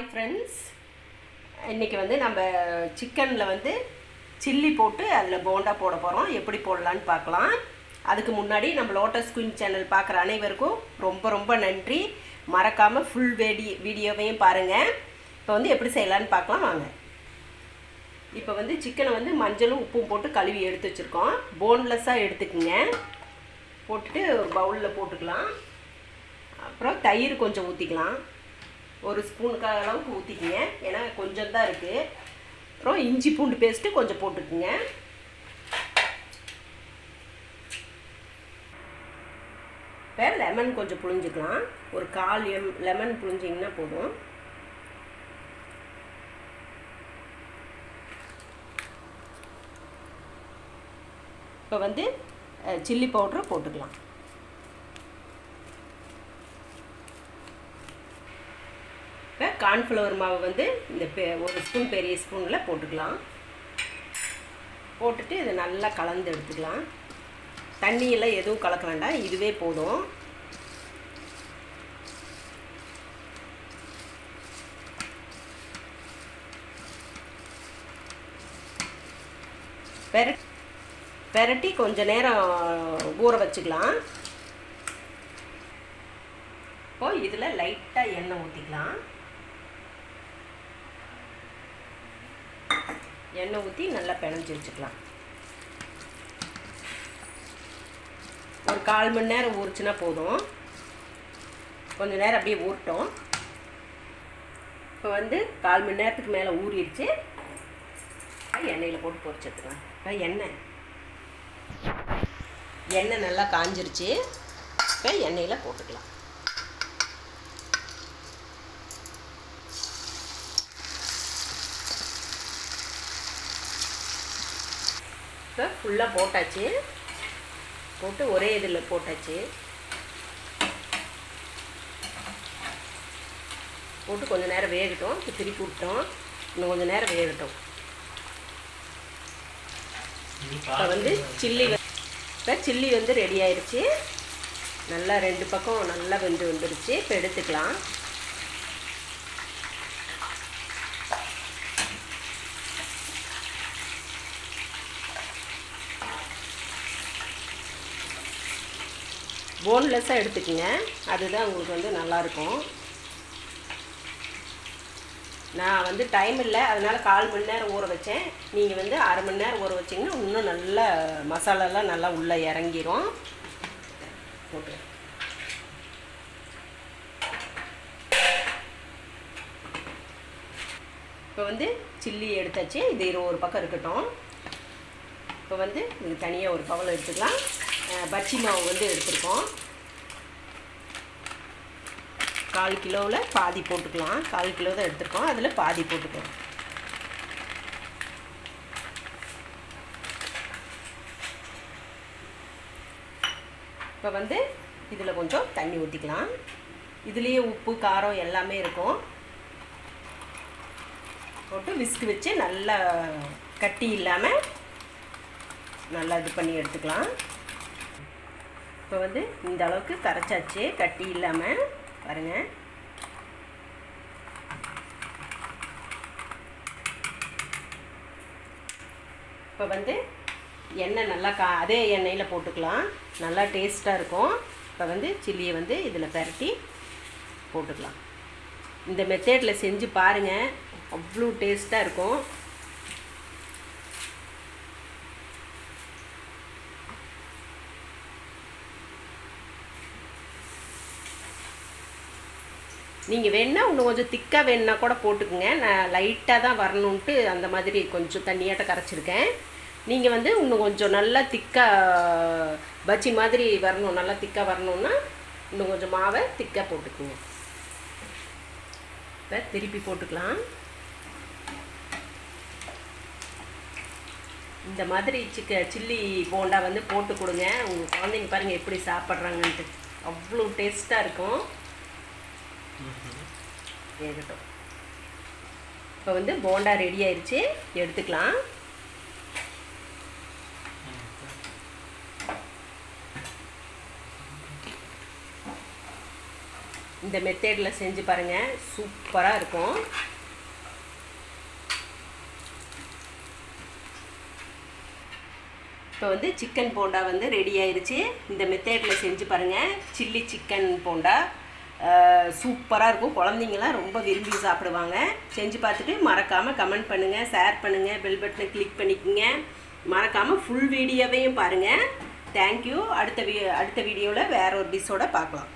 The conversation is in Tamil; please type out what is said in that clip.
ஹாய் ஃப்ரெண்ட்ஸ் இன்றைக்கி வந்து நம்ம சிக்கனில் வந்து சில்லி போட்டு அதில் போண்டா போட போகிறோம் எப்படி போடலான்னு பார்க்கலாம். அதுக்கு முன்னாடி நம்ம லோட்டஸ் குயின் சேனல் பார்க்குற அனைவருக்கும் ரொம்ப ரொம்ப நன்றி. மறக்காமல் ஃபுல் வேடி வீடியோவையும் பாருங்கள் இப்போ வந்து எப்படி செய்யலான்னு பார்க்கலாம். வாங்க. இப்போ வந்து சிக்கனை வந்து மஞ்சளும் உப்பும் போட்டு கழுவி எடுத்து வச்சுருக்கோம். போன்லெஸ்ஸாக எடுத்துக்கோங்க. போட்டுட்டு ஒரு பவுலில் போட்டுக்கலாம். அப்புறம் தயிர் கொஞ்சம் ஊற்றிக்கலாம் ஒரு ஸ்பூனுக்கு அளவுக்கு ஊற்றிக்கிங்க ஏன்னா கொஞ்சம் தான் இருக்குது அப்புறம் இஞ்சி பூண்டு பேஸ்ட்டு கொஞ்சம் போட்டுக்குங்க. இப்போ லெமன் கொஞ்சம் புழிஞ்சிக்கலாம். ஒரு கால் எம் லெமன் புழிஞ்சிங்கன்னா போதும். இப்போ வந்து சில்லி பவுட்ரு போட்டுக்கலாம் இப்போ கார்ன்ஃப்ளவர் மாவு வந்து இந்த பெ ஒரு ஸ்பூன் பெரிய ஸ்பூனில் போட்டுக்கலாம். போட்டுட்டு இதை நல்லா கலந்து எடுத்துக்கலாம். தண்ணியெல்லாம் எதுவும் கலக்க வேண்டாம். இதுவே போதும். பெரட் பெரட்டி கொஞ்சம் நேரம் ஊற வச்சுக்கலாம். இப்போ இதில் லைட்டாக எண்ணெய் ஊற்றிக்கலாம் எண்ணெய் ஊற்றி நல்லா பிணைஞ்சி வச்சுக்கலாம். ஒரு கால் மணி நேரம் ஊறிச்சுன்னா போதும். கொஞ்ச நேரம் அப்படியே ஊறட்டும். இப்போ வந்து கால் மணி நேரத்துக்கு மேலே ஊறிடுச்சு. எண்ணெயில் போட்டு பொரிச்செடுத்துக்கலாம் இப்போ எண்ணெய். எண்ணெய் நல்லா காஞ்சிருச்சு. இப்போ எண்ணெயில் போட்டுக்கலாம். இப்போ ஃபுல்லாக போட்டாச்சு. போட்டு ஒரே இதில் போட்டாச்சு. போட்டு கொஞ்சம் நேரம் வேகட்டும். இப்போ திருப்பி விட்டோம். இன்னும் கொஞ்சம் நேரம் வேகட்டும். இப்போ வந்து சில்லி இப்போ சில்லி வந்து ரெடி ஆயிடுச்சு நல்லா ரெண்டு பக்கம் நல்லா வெந்து வந்துடுச்சு இப்போ எடுத்துக்கலாம். போன்லெஸ்ஸாக எடுத்துக்கோங்க. அதுதான் உங்களுக்கு வந்து நல்லாயிருக்கும். நான் வந்து டைம் இல்லை அதனால் கால் மணி நேரம் ஊற வச்சேன். நீங்கள் வந்து அரை மணி நேரம் ஊற வச்சிங்கன்னா இன்னும் நல்லா மசாலாலாம் நல்லா உள்ளே இறங்கிரும். போட்டு இப்போ வந்து சில்லி எடுத்தாச்சு. இது ஒரு பக்கம் இருக்கட்டும். இப்போ வந்து இது தனியாக ஒரு பவலை எடுத்துக்கலாம். பச்சி மாவு வந்து எடுத்துருக்கோம். கால் கிலோவில் பாதி போட்டுக்கலாம். கால் கிலோ தான் எடுத்துருக்கோம். அதில் பாதி போட்டுக்கலாம். இப்போ வந்து இதில் கொஞ்சம் தண்ணி ஊற்றிக்கலாம் இதுலேயே உப்பு காரம் எல்லாமே இருக்கும். போட்டு விஸ்க் வச்சு நல்லா கட்டி இல்லாமல் நல்லா இது பண்ணி எடுத்துக்கலாம். இப்போ வந்து இந்த அளவுக்கு கரைச்சாச்சு கட்டி இல்லாமல் பாருங்கள் இப்போ வந்து எண்ணெய் நல்லா கா அதே எண்ணெயில் போட்டுக்கலாம். நல்லா டேஸ்ட்டாக இருக்கும். இப்போ வந்து சில்லியை வந்து இதில் பரட்டி போட்டுக்கலாம். இந்த மெத்தேடில் செஞ்சு பாருங்கள் அவ்வளோ டேஸ்ட்டாக இருக்கும். நீங்கள் வேணால் இன்னும் கொஞ்சம் திக்காக வேணுன்னா கூட போட்டுக்குங்க. நான் லைட்டாக தான் வரணுன்ட்டு அந்த மாதிரி கொஞ்சம் தண்ணியாட்ட கரைச்சிருக்கேன். நீங்கள் வந்து இன்னும் கொஞ்சம் நல்லா திக்காக பஜ்ஜி மாதிரி வரணும். நல்லா திக்காக வரணுன்னா இன்னும் கொஞ்சம் மாவை திக்காக போட்டுக்குங்க. இப்போ திருப்பி போட்டுக்கலாம். இந்த மாதிரி சிக்க சில்லி போண்டா வந்து போட்டு கொடுங்க. உங்கள் குழந்தைங்க பாருங்கள் எப்படி சாப்பிட்றாங்கன்ட்டு. அவ்வளோ டேஸ்ட்டாக இருக்கும். வேகட்டும். இப்போ வந்து போண்டா ரெடி ஆயிடுச்சு எடுத்துக்கலாம். இந்த மெத்தேடில் செஞ்சு பாருங்கள் சூப்பராக இருக்கும். இப்போ வந்து சிக்கன் போண்டா வந்து ரெடி ஆயிடுச்சு இந்த மெத்தேடில் செஞ்சு பாருங்கள் சில்லி சிக்கன் போண்டா. சூப்பராக இருக்கும். குழந்தைங்களாம் ரொம்ப விரும்பி சாப்பிடுவாங்க. செஞ்சு பார்த்துட்டு மறக்காமல் கமெண்ட் பண்ணுங்கள் ஷேர் பண்ணுங்கள் பெல் பட்டனை கிளிக் பண்ணிக்கோங்க. மறக்காமல் ஃபுல் வீடியோவையும் பாருங்கள் தேங்க்யூ அடுத்த வீ அடுத்த வீடியோவில் வேற ஒரு டிஷ்ஷோட பார்க்கலாம்.